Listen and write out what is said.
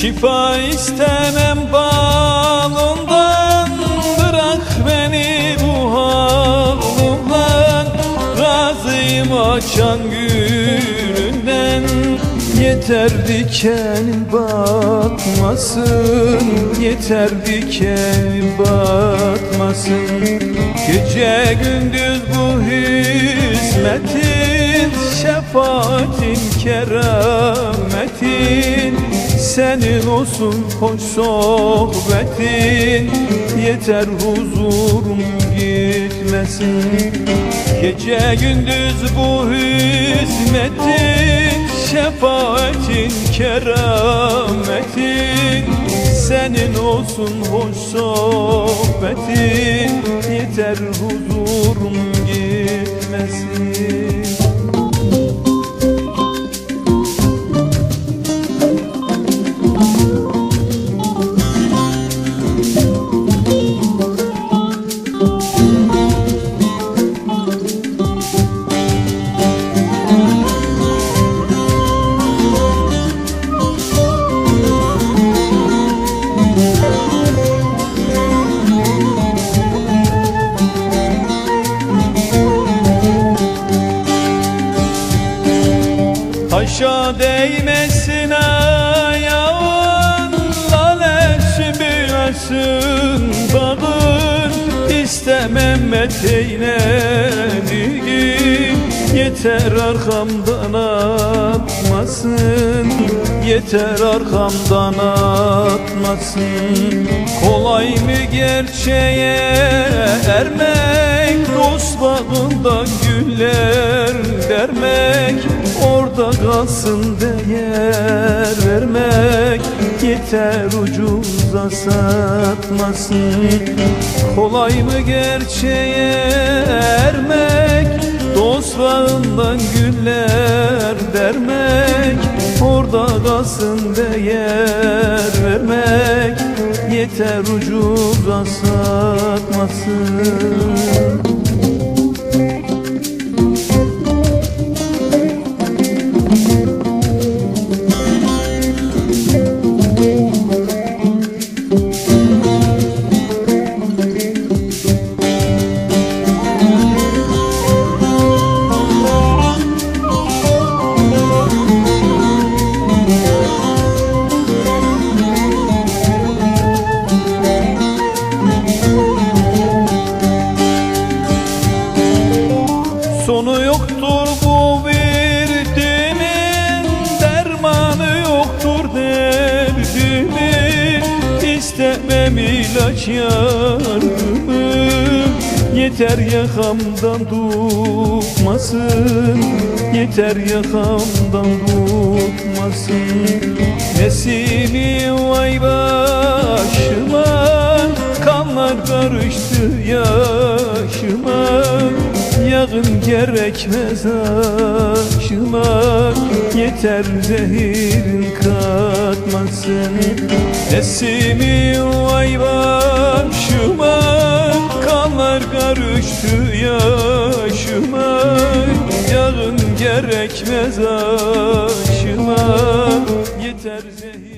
Şifa istemem balından Bırak beni bu halımdan. Razıyım açan gülünden Yeter dikenin batmasın Yeter dikenin batmasın. Gece gündüz bu hizmetin Şefaatin kerametin Senin olsun hoş sohbetin. Yeter huzurum gitmesin. Gece gündüz bu hizmetin. Şefaatin kerametin. Senin olsun hoş sohbetin. Yeter huzurum gitmesin Taşa değmesin ayağın büyüsün bağın İstemem eteğlerini Yeter arkamdan atmasın Yeter arkamdan atmasın. Kolay mı gerçeğe ermek Dost bağından güller dermek Orada kalsın değer vermek Yeter ucuza satmasın. Kolay mı gerçeğe ermek? Dost bağından güller dermek. Orada kalsın değer vermek. Yeter ucuza satmasın İstemem ilaç yardımı Yeter yakamdan tutmasın Yeter yakamdan tutmasın. Nesimi vay başıma Kanlar karıştı yaşıma Yağın gerekmez aşıma Yeter zehirin katmasın. Nesimi vay başıma Kanlar karıştı yaşıma. Yağın gerekmez aşıma Yeter zehir